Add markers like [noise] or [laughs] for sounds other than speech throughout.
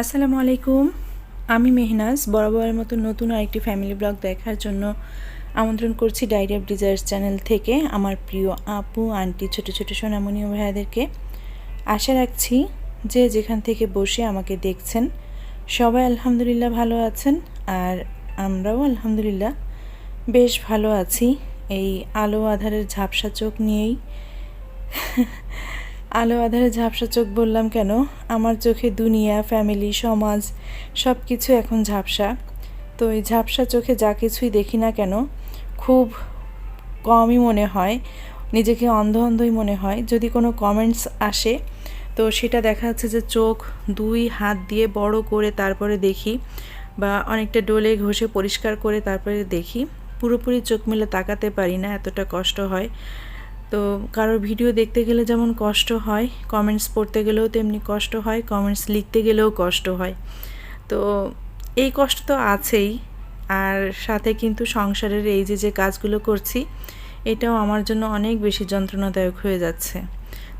আসসালামু আলাইকুম। আমি মেহনাজ, বরাবরের মতো নতুন আরেকটি ফ্যামিলি ব্লগ দেখার জন্য আমন্ত্রণ করছি ডায়েরি অফ ডিজায়ার্স চ্যানেল থেকে আমার প্রিয় আপু, আন্টি, ছোট ছোট সোনামণি ভাইয়াদেরকে। আশা রাখছি যে যেখান থেকে বসে আমাকে দেখছেন, সবাই আলহামদুলিল্লাহ ভালো আছেন আর আমরাও আলহামদুলিল্লাহ বেশ ভালো আছি। এই আলো আধারের ঝাপসা চোখ নিয়েই আলো আধারে ঝাপসা চোখ বললাম, কেন? আমার চোখে দুনিয়া ফ্যামিলি সমাজ সব কিছু এখন ঝাপসা। তো এই ঝাপসা চোখে যা কিছুই দেখি না কেন, খুব কমই মনে হয়, নিজেকে অন্ধ অন্ধই মনে হয়। যদি কোনো কমেন্টস আসে, তো সেটা দেখা যাচ্ছে যে চোখ দুই হাত দিয়ে বড় করে তারপরে দেখি বা অনেকটা ডোলে ঘষে পরিষ্কার করে তারপরে দেখি। পুরোপুরি চোখ মেলে তাকাতে পারি না, এতটা কষ্ট হয়। তো কারোর ভিডিও দেখতে গেলে যেমন কষ্ট হয় কমেন্টস পড়তে গেলেও তেমনি কষ্ট হয় কমেন্টস লিখতে গেলেও কষ্ট হয়। তো এই কষ্ট তো আছেই, আর সাথে কিন্তু সংসারের এই যে যে কাজগুলো করছি, এটাও আমার জন্য অনেক বেশি যন্ত্রণাদায়ক হয়ে যাচ্ছে।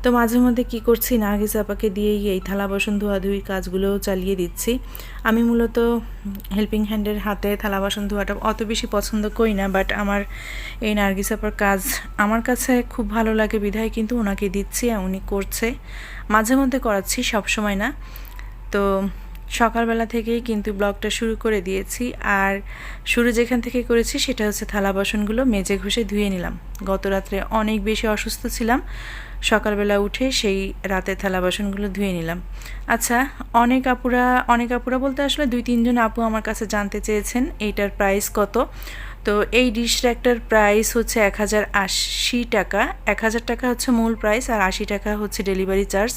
তো মাঝে মধ্যে কী করছি? নার্গিস আপাকে দিয়েই এই থালা বাসন ধোয়াধুয়ি কাজগুলোও চালিয়ে দিচ্ছি। আমি মূলত হেল্পিং হ্যান্ডের হাতে থালা বাসন ধোয়াটা অত বেশি পছন্দ করি না, বাট আমার এই নার্গিস আপার কাজ আমার কাছে খুব ভালো লাগে বিধায় কিন্তু ওনাকে দিচ্ছি, উনি করছে। মাঝে মধ্যে করাচ্ছি সব সময় না। তো সকালবেলা থেকেই কিন্তু ব্লগটা শুরু করে দিয়েছি। আর শুরু যেখান থেকে করেছি সেটা হচ্ছে থালা বাসনগুলো মেজে ঘষে ধুয়ে নিলাম। গত রাত্রে অনেক বেশি অসুস্থ ছিলাম। সকালবেলা উঠে সেই রাতে থালা বাসনগুলো ধুয়ে নিলাম। আচ্ছা অনেক আপুরা অনেক আপুরা বলতে আসলে দুই তিনজন আপু আমার কাছে জানতে চেয়েছেন এইটার প্রাইস কত? তো এই ডিশ র্যাকটার প্রাইস হচ্ছে এক হাজার আশি টাকা। এক হাজার টাকা হচ্ছে মূল প্রাইস আর আশি টাকা হচ্ছে ডেলিভারি চার্জ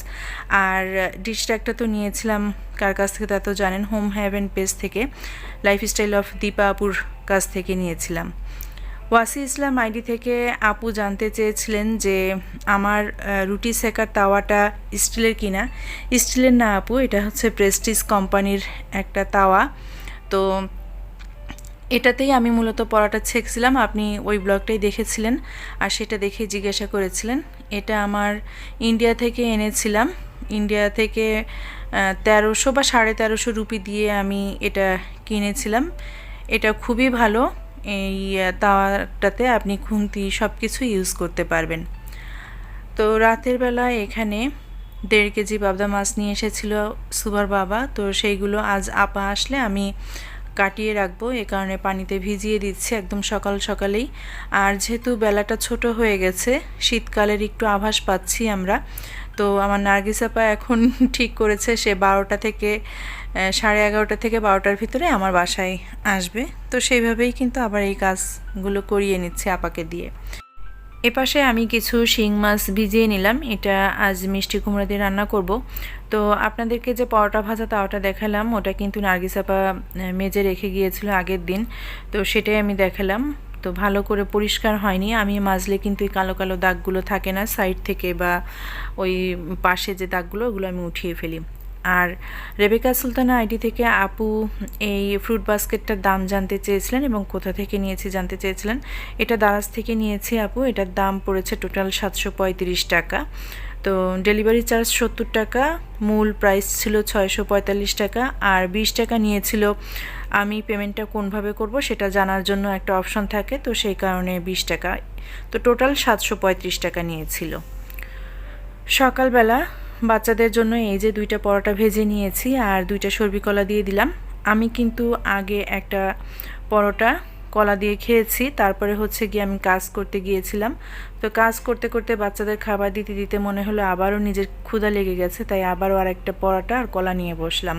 আর ডিশ র্যাকটা তো নিয়েছিলাম কার কাছ থেকে তা তো জানেন হোম হ্যাভেন পেজ থেকে। লাইফস্টাইল অফ দীপা আপুর কাছ থেকে নিয়েছিলাম। ওয়াসি ইসলাম আইডি থেকে আপু জানতে চেয়েছিলেন যে আমার রুটি সেকার তাওয়াটা স্টিলের কিনা। স্টিলের না আপু, এটা হচ্ছে প্রেস্টিজ কোম্পানির একটা তাওয়া। তো এটাতেই আমি মূলত পড়াটা ছেঁকছিলাম। আপনি ওই ব্লগটাই দেখেছিলেন আর সেটা দেখে জিজ্ঞাসা করেছিলেন। এটা আমার ইন্ডিয়া থেকে এনেছিলাম। ইন্ডিয়া থেকে তেরোশো বা সাড়ে তেরোশো রুপি দিয়ে আমি এটা কিনেছিলাম। এটা খুবই ভালো। এই তাওয়াটাতে আপনি খুন্তি সব কিছু ইউজ করতে পারবেন। তো রাতের বেলা এখানে দেড় কেজি পাবদা মাছ নিয়ে এসেছিল সুবার বাবা। তো সেইগুলো আজ আপা আসলে আমি কাটিয়ে রাখব, এ কারণে পানিতে ভিজিয়ে দিচ্ছি একদম সকাল সকালেই। আর যেহেতু বেলাটা ছোট হয়ে গেছে, শীতকালের একটু আভাস পাচ্ছি আমরা। তো আমার নার্গিসাপা এখন [laughs] ঠিক করেছে, সে বারোটা থেকে সাড়ে এগারোটা থেকে বারোটার ভিতরে আমার বাসায় আসবে। তো সেইভাবেই কিন্তু আবার এই কাজগুলো করিয়ে নিচ্ছে আপাকে দিয়ে। এপাশে আমি কিছু শিং মাছ ভিজিয়ে নিলাম। এটা আজ মিষ্টি কুমড়া দিয়ে রান্না করব। তো আপনাদেরকে যে পরোটা ভাজা তাওটা দেখালাম, ওটা কিন্তু নার্গিস আপা মেজে রেখে গিয়েছিল আগের দিন। তো সেটাই আমি দেখালাম। তো ভালো করে পরিষ্কার হয়নি। আমি মাজলে কিন্তু এই কালো কালো দাগগুলো থাকে না, সাইড থেকে বা ওই পাশে যে দাগগুলো, ওগুলো আমি উঠিয়ে ফেলি। আর রেবেকা সুলতানা আইডি থেকে আপু এই ফ্রুট বাস্কেটটার দাম জানতে চেয়েছিলেন এবং কোথা থেকে নিয়েছি জানতে চেয়েছিলেন। এটা দারাজ থেকে নিয়েছি আপু। এটার দাম পড়েছে টোটাল সাতশো পঁয়ত্রিশ টাকা। তো ডেলিভারি চার্জ সত্তর টাকা, মূল প্রাইস ছিল ছয়শো পঁয়তাল্লিশ টাকা আর বিশ টাকা নিয়েছিল আমি পেমেন্টটা কোনভাবে করব সেটা জানার জন্য একটা অপশন থাকে, তো সেই কারণে বিশ টাকা। তো টোটাল সাতশো পঁয়ত্রিশ টাকা নিয়েছিল। সকালবেলা বাচ্চাদের জন্য এই যে দুইটা পরোটা ভেজে নিয়েছি আর দুইটা সর্বি কলা দিয়ে দিলাম। আমি কিন্তু আগে একটা পরোটা কলা দিয়ে খেয়েছি, তারপরে হচ্ছে গিয়ে আমি কাজ করতে গিয়েছিলাম। তো কাজ করতে করতে বাচ্চাদের খাবার দিতে দিতে মনে হলো আবারও নিজের ক্ষুধা লেগে গেছে, তাই আবারও আর একটা পরোটা আর কলা নিয়ে বসলাম।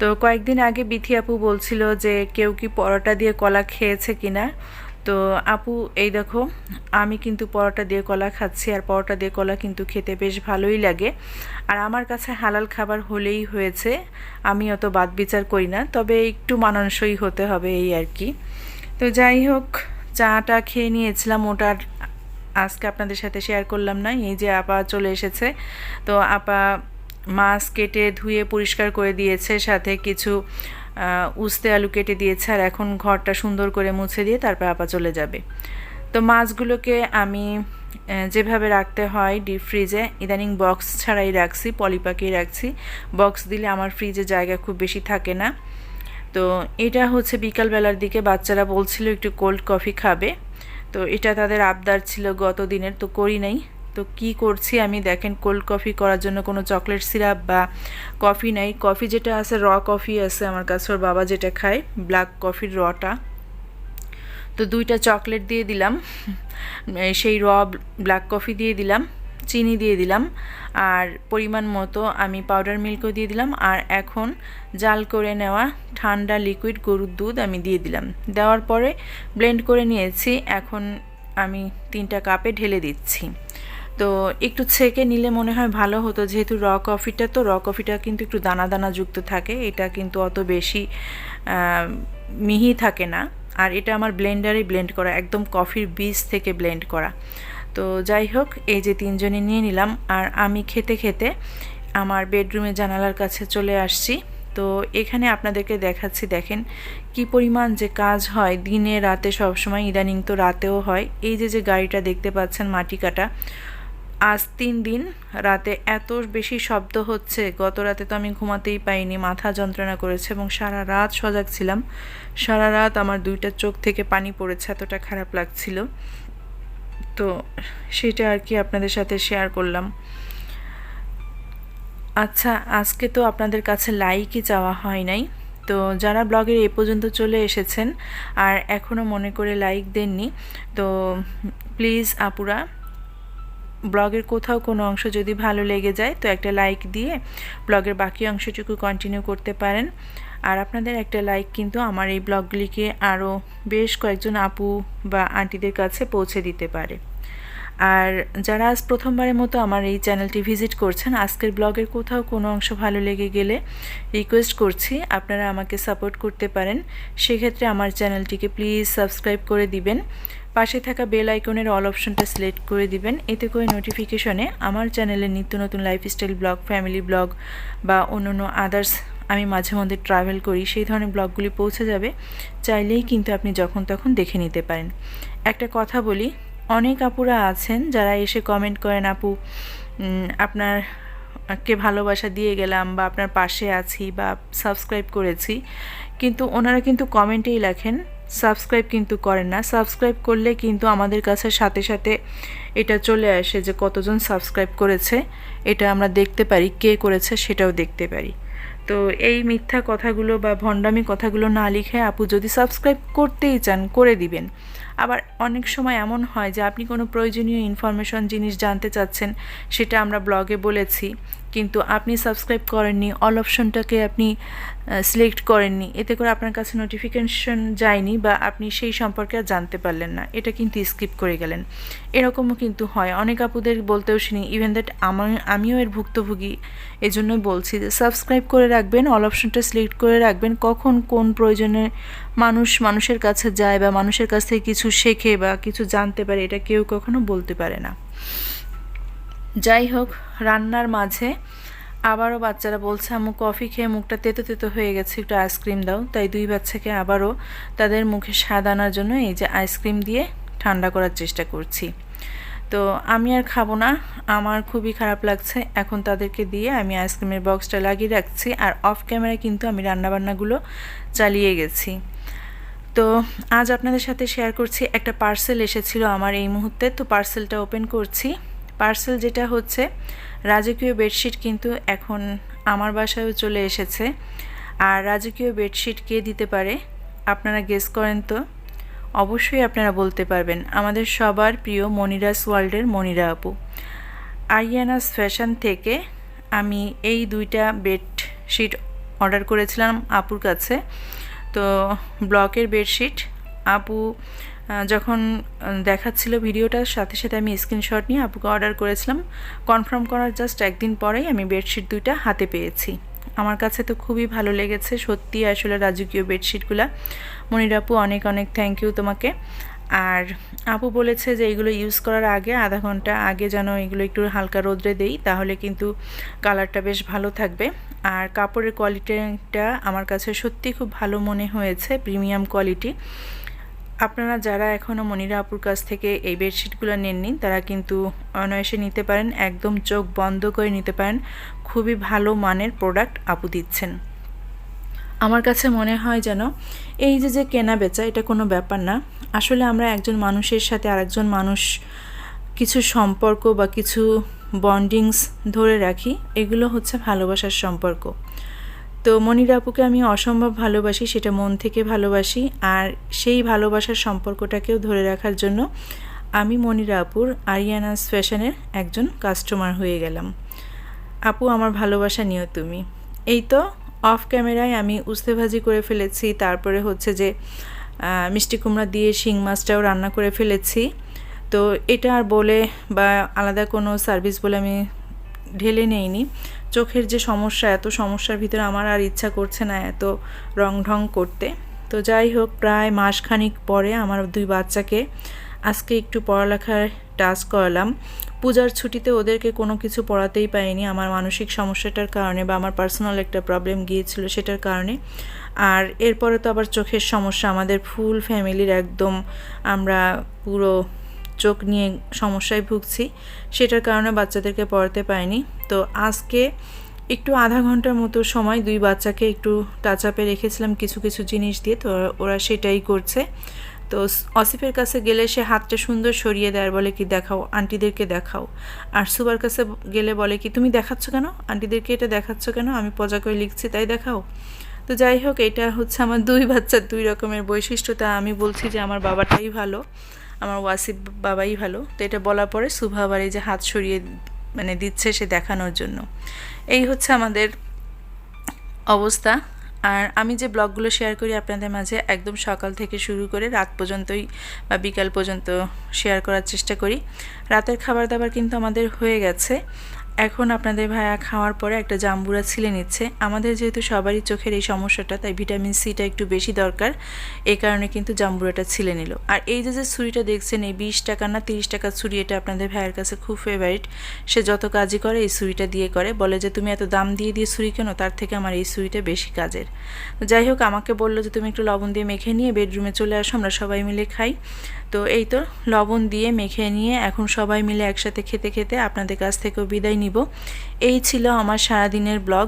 তো কয়েকদিন আগে বিথি আপু বলছিল যে কেউ কি পরোটা দিয়ে কলা খেয়েছে কিনা? তো আপু, এই দেখো, আমি কিন্তু পরোটা দিয়ে কলা খাচ্ছি আর পরোটা দিয়ে কলা কিন্তু খেতে বেশ ভালোই লাগে। আর আমার কাছে হালাল খাবার হলেই হয়েছে, আমি অত বাদ বিচার করি না, তবে একটু মানানসই হতে হবে এই আর কি। তো যাই হোক, চাটা খেয়ে নিয়েছিলাম ওটার আজকে আপনাদের সাথে শেয়ার করলাম না, এই যে আপা চলে এসেছে। তো আপা মাছ কেটে ধুয়ে পরিষ্কার করে দিয়েছে, সাথে কিছু উস্তে আলু কেটে দিয়েছে আর এখন ঘরটা সুন্দর করে মুছে দিয়ে তারপর আপা চলে যাবে। তো মাছগুলোকে আমি যেভাবে রাখতে হয় ডিপ ফ্রিজে ইদানিং বক্স ছাড়াই রাখছি, পলিপাকেই রাখছি। বক্স দিলে আমার ফ্রিজে জায়গা খুব বেশি থাকে না। তো এটা হচ্ছে বিকালবেলার দিকে বাচ্চারা বলছিল একটু কোল্ড কফি খাবে। তো এটা তাদের আবদার ছিল গত দিনের তো করি নাই। তো কি করছি? আমি দেখেন কোল্ড কফি করার জন্য কোনো চকলেট সিরাপ বা কফি নাই। কফি যেটা আছে র কফি আছে আমার কাছে। ওর বাবা যেটা খায় ব্ল্যাক কফির রটা তো দুইটা চকলেট দিয়ে দিলাম। সেই র ব্ল্যাক কফি দিয়ে দিলাম, চিনি দিয়ে দিলাম। আর পরিমাণ মতো আমি পাউডার মিল্কও দিয়ে দিলাম। আর এখন জাল করে নেওয়া ঠান্ডা লিকুইড গরুর দুধ আমি দিয়ে দিলাম। দেওয়ার পরে ব্লেন্ড করে নিয়েছি। এখন আমি তিনটা কাপে ঢেলে দিচ্ছি। তো একটু ছেঁকে নিলে মনে হয় ভালো হতো। যেহেতু র কফিটা তো র কফিটা কিন্তু একটু দানা দানা যুক্ত থাকে। এটা কিন্তু অত বেশি মিহি থাকে না। আর এটা আমার ব্লেন্ডারে ব্লেন্ড করা, একদম কফির বীজ থেকে ব্লেন্ড করা। তো যাই হোক, এই যে তিনজনে নিয়ে নিলাম। আর আমি খেতে খেতে আমার বেডরুমে জানালার কাছে চলে আসছি। তো এখানে আপনাদেরকে দেখাচ্ছি, দেখেন কি পরিমাণ যে কাজ হয়। দিনে, রাতে সবসময়, ইদানিং তো রাতেও হয়। এই যে যে গাড়িটা দেখতে পাচ্ছেন, মাটি কাটা আজ তিন দিন, রাতে এত বেশি শব্দ হচ্ছে। গত রাতে তো আমি ঘুমাতেই পাইনি, মাথা যন্ত্রণা করেছে এবং সারা রাত সজাগ ছিলাম। সারা রাত আমার দুইটা চোখ থেকে পানি পড়েছে, এতটা খারাপ লাগছিল। তো সেটা আর কি আপনাদের সাথে শেয়ার করলাম। আচ্ছা আজকে তো আপনাদের কাছে লাইকই চাওয়া হয় নাই। তো যারা ব্লগের এ পর্যন্ত চলে এসেছেন আর এখনও মনে করে লাইক দেননি, তো প্লিজ আপুরা ব্লগের কোথাও কোনো অংশ যদি ভালো লেগে যায়, তো একটা লাইক দিয়ে ব্লগের বাকি অংশটুকু কন্টিনিউ করতে পারেন। আর আপনাদের একটা লাইক কিন্তু আমার এই ব্লগগুলিকে আরও বেশ কয়েকজন আপু বা আন্টিদের কাছে পৌঁছে দিতে পারে। আর যারা আজ প্রথমবারের মতো আমার এই চ্যানেলটি ভিজিট করছেন, আজকের ব্লগের কোথাও কোনো অংশ ভালো লেগে গেলে রিকোয়েস্ট করছি, আপনারা আমাকে সাপোর্ট করতে পারেন। সেক্ষেত্রে আমার চ্যানেলটিকে প্লিজ সাবস্ক্রাইব করে দিবেন। পাশে থাকা বেল আইকনের অল অপশনটা সিলেক্ট করে দিবেন। এতে করে নোটিফিকেশনে আমার চ্যানেলের নিত্য নতুন লাইফস্টাইল ব্লগ ফ্যামিলি ব্লগ বা অন্যান্য আদার্স আমি মাঝে মধ্যে ট্রাভেল করি, সেই ধরনের ব্লগগুলি পৌঁছে যাবে। চাইলেই কিন্তু আপনি যখন তখন দেখে নিতে পারেন। একটা কথা বলি, অনেক আপুরা আছেন যারা এসে কমেন্ট করেন, আপু আপনার কে ভালোবাসা দিয়ে গেলাম বা আপনার পাশে আছি বা সাবস্ক্রাইব করেছি। কিন্তু ওনারা কিন্তু কমেন্টেই লেখেন সাবস্ক্রাইব কিন্তু করেন না। সাবস্ক্রাইব করলে কিন্তু আমাদের কাছে সাথে সাথে এটা চলে আসে যে কতজন সাবস্ক্রাইব করেছে। এটা আমরা দেখতে পারি, কে করেছে সেটাও দেখতে পারি। তো এই মিথ্যা কথাগুলো বা ভণ্ডামি কথাগুলো না লিখে আপু যদি সাবস্ক্রাইব করতেই চান, করে দিবেন। আবার অনেক সময় এমন হয় যে আপনি কোনো প্রয়োজনীয় ইনফরমেশন জিনিস জানতে চাচ্ছেন, সেটা আমরা ব্লগে বলেছি। কিন্তু আপনি সাবস্ক্রাইব করেননি অল অপশনটাকে আপনি সিলেক্ট করেননি, এতে করে আপনার কাছে নোটিফিকেশন যায়নি বা আপনি সেই সম্পর্কে আর জানতে পারলেন না, এটা কিন্তু স্কিপ করে গেলেন। এরকমও কিন্তু হয়। অনেক আপুদের বলতেও শুনি ইভেন দ্যাট আমার আমিও এর ভুক্তভোগী এজন্যই বলছি যে সাবস্ক্রাইব করে রাখবেন অল অপশনটা সিলেক্ট করে রাখবেন, কখন কোন প্রয়োজনে মানুষ মানুষের কাছে যায় বা মানুষের কাছ থেকে কিছু শেখে বা কিছু জানতে পারে, এটা কেউ কখনো বলতে পারে না। যাই হোক রান্নার মাঝে আবারও বাচ্চারা বলছে, আম্মু, কফি খেয়ে মুখটা তেতো তেতো হয়ে গেছে, একটু আইসক্রিম দাও। তাই দুই বাচ্চাকে আবারও তাদের মুখে স্বাদ আনার জন্য এই যে আইসক্রিম দিয়ে ঠান্ডা করার চেষ্টা করছি। তো আমি আর খাব না, আমার খুবই খারাপ লাগছে। এখন তাদেরকে দিয়ে আমি আইসক্রিমের বক্সটা লাগিয়ে রাখছি আর অফ ক্যামেরায় কিন্তু আমি রান্নাবান্নাগুলো চালিয়ে গেছি। তো আজ আপনাদের সাথে শেয়ার করছি, একটা পার্সেল এসেছিল আমার এই মুহূর্তে, তো পার্সেলটা ওপেন করছি। পার্সেল যেটা হচ্ছে, রাজকীয় বেডশিট কিন্তু এখন আমার বাসায়ও চলে এসেছে। আর রাজকীয় বেডশিট কে দিতে পারে, আপনারা গেস করেন তো? অবশ্যই আপনারা বলতে পারবেন। আমাদের সবার প্রিয় মনিরাস ওয়ার্ল্ডের মনিরা আপু। আরিয়ানাস ফ্যাশন থেকে আমি এই দুইটা বেডশিট অর্ডার করেছিলাম আপুর কাছে। তো ব্লকের বেডশিট, আপু যখন দেখাচ্ছিল ভিডিওটার সাথে সাথে আমি স্ক্রিনশট নিয়ে আপুকে অর্ডার করেছিলাম। কনফার্ম করার জাস্ট একদিন পরেই আমি বেডশিট দুইটা হাতে পেয়েছি। আমার কাছে তো খুবই ভালো লেগেছে, সত্যি আসলে রাজকীয় বেডশিটগুলা মনির আপু অনেক অনেক থ্যাংক ইউ তোমাকে। আর আপু বলেছে যে এগুলো ইউজ করার আগে, আধা ঘণ্টা আগে যেন এগুলো একটু হালকা রোদ্রে দেই, তাহলে কিন্তু কালারটা বেশ ভালো থাকবে। আর কাপড়ের কোয়ালিটিটা আমার কাছে সত্যি খুব ভালো মনে হয়েছে প্রিমিয়াম কোয়ালিটি আপনারা যারা এখনও মনিরা আপুর কাছ থেকে এই বেডশিটগুলো নেননি, তারা কিন্তু অনায়াসে নিতে পারেন, একদম চোখ বন্ধ করে নিতে পারেন। খুবই ভালো মানের প্রোডাক্ট আপু দিচ্ছেন। আমার কাছে মনে হয় যেন এই যে যে কেনা বেচা, এটা কোনো ব্যাপার না। আসলে আমরা একজন মানুষের সাথে আরেকজন মানুষ কিছু সম্পর্ক বা কিছু বন্ডিংস ধরে রাখি, এগুলো হচ্ছে ভালোবাসার সম্পর্ক। তো মনির আপুকে আমি অসম্ভব ভালোবাসি, সেটা মন থেকে ভালোবাসি। আর সেই ভালোবাসার সম্পর্কটাকেও ধরে রাখার জন্য আমি মনিরা আপুর আরিয়ানাস ফ্যাশনের একজন কাস্টমার হয়ে গেলাম। আপু, আমার ভালোবাসা নিও তুমি। এই তো অফ ক্যামেরায় আমি উস্তেভাজি করে ফেলেছি, তারপরে হচ্ছে যে মিষ্টি কুমড়া দিয়ে শিং মাছটাও রান্না করে ফেলেছি। তো এটা আর বলে বা আলাদা কোনো সার্ভিস বলে আমি ঢেলে নেইনি। চোখের যে সমস্যা, এত সমস্যার ভিতরে আমার আর ইচ্ছা করছে না এত রং ঢং করতে। তো যাই হোক, প্রায় মাসখানিক পরে আমার দুই বাচ্চাকে আজকে একটু পড়ালেখার টাচ করালাম। পূজার ছুটিতে ওদেরকে কোনো কিছু পড়াতেই পাইনি আমার মানসিক সমস্যাটার কারণে বা আমার পার্সোনাল একটা প্রবলেম গিয়েছিল সেটার কারণে। আর এরপরে তো আবার চোখের সমস্যা, আমাদের ফুল ফ্যামিলির একদম আমরা পুরো চোখ নিয়ে সমস্যায় ভুগছি, সেটার কারণে বাচ্চাদেরকে পড়াতে পারিনি। তো আজকে একটু আধা ঘণ্টার মতো সময় দুই বাচ্চাকে একটু টাচ আপে রেখেছিলাম কিছু কিছু জিনিস দিয়ে, তো ওরা সেটাই করছে। তো অসিফের কাছে গেলে সে হাতটা সুন্দর সরিয়ে দেয় বলে কি, দেখাও আন্টিদেরকে দেখাও। আর সুবার কাছে গেলে বলে কি, তুমি দেখাচ্ছ কেন? আন্টিদেরকে এটা দেখাচ্ছ কেন? আমি পজা করে লিখছি, তাই দেখাও। তো যাই হোক, এটা হচ্ছে আমার দুই বাচ্চার দুই রকমের বৈশিষ্ট্য। তা আমি বলছি যে আমার বাবাটাই ভালো। আমার ওয়াসিফ বাবাই ভালো। তো এটা বলার পরে শুভা আবার এই যে হাত সরিয়ে মানে দিচ্ছে সে দেখানোর জন্য। এই হচ্ছে আমাদের অবস্থা। আর আমি যে ব্লগগুলো শেয়ার করি আপনাদের মাঝে একদম সকাল থেকে শুরু করে রাত পর্যন্তই বা বিকাল পর্যন্ত শেয়ার করার চেষ্টা করি। রাতের খাবার দাবার কিন্তু আমাদের হয়ে গেছে। এখন আপনাদের ভাইয়া খাওয়ার পরে একটা জাম্বুরা ছিলে নিচ্ছে। আমাদের যেহেতু সবারই চোখের এই সমস্যাটা, তাই ভিটামিন সিটা একটু বেশি দরকার। এই কারণে কিন্তু জাম্বুরাটা ছিলে নিল। আর এই যে যে ছুরিটা দেখছেন, এই বিশ টাকা না তিরিশ টাকার ছুরি, এটা আপনাদের ভাইয়ের কাছে খুব ফেভারিট সে যত কাজই করে, এই ছুরিটা দিয়ে করে। বলে যে, তুমি এত দাম দিয়ে দিয়ে ছুরি কেন? তার থেকে আমার এই ছুরিটা বেশি কাজের। যাই হোক, আমাকে বলল যে, তুমি একটু লবণ দিয়ে মেখে নিয়ে বেডরুমে চলে আসো, আমরা সবাই মিলে খাই। তো এই তো, লবণ দিয়ে মেখে নিয়ে এখন সবাই মিলে একসাথে খেতে খেতে আপনাদের কাছ থেকেও বিদায় নিব। এই ছিল আমার সারাদিনের ব্লগ।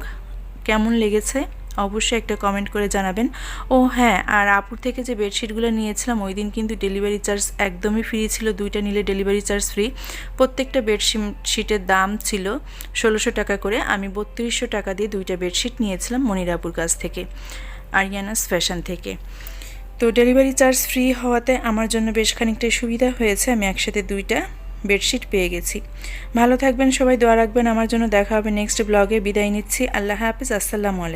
কেমন লেগেছে? অবশ্যই একটা কমেন্ট করে জানাবেন। ও হ্যাঁ আর আপুর থেকে যে বেডশিটগুলো নিয়েছিলাম, ওই দিন কিন্তু ডেলিভারি চার্জ একদমই ফ্রি ছিল, দুইটা নিলে ডেলিভারি চার্জ ফ্রি। প্রত্যেকটা বেডশিটের দাম ছিল ষোলোশো টাকা করে, আমি বত্রিশশো টাকা দিয়ে দুইটা বেডশিট নিয়েছিলাম মনিরাপুর কাছ থেকে, আরিয়ানাস ফ্যাশন থেকে। তো ডেলিভারি চার্জ ফ্রি হওয়াতে আমার জন্য বেশ খানিকটাই সুবিধা হয়েছে। আমি একসাথে দুইটা বেডশিট পেয়ে গেছি। ভালো থাকবেন সবাই, দোয়া রাখবেন। আমার জন্য দেখা হবে নেক্সট ব্লগে। বিদায় নিচ্ছি। আল্লাহ হাফিজ। আসসালামু আলাইকুম।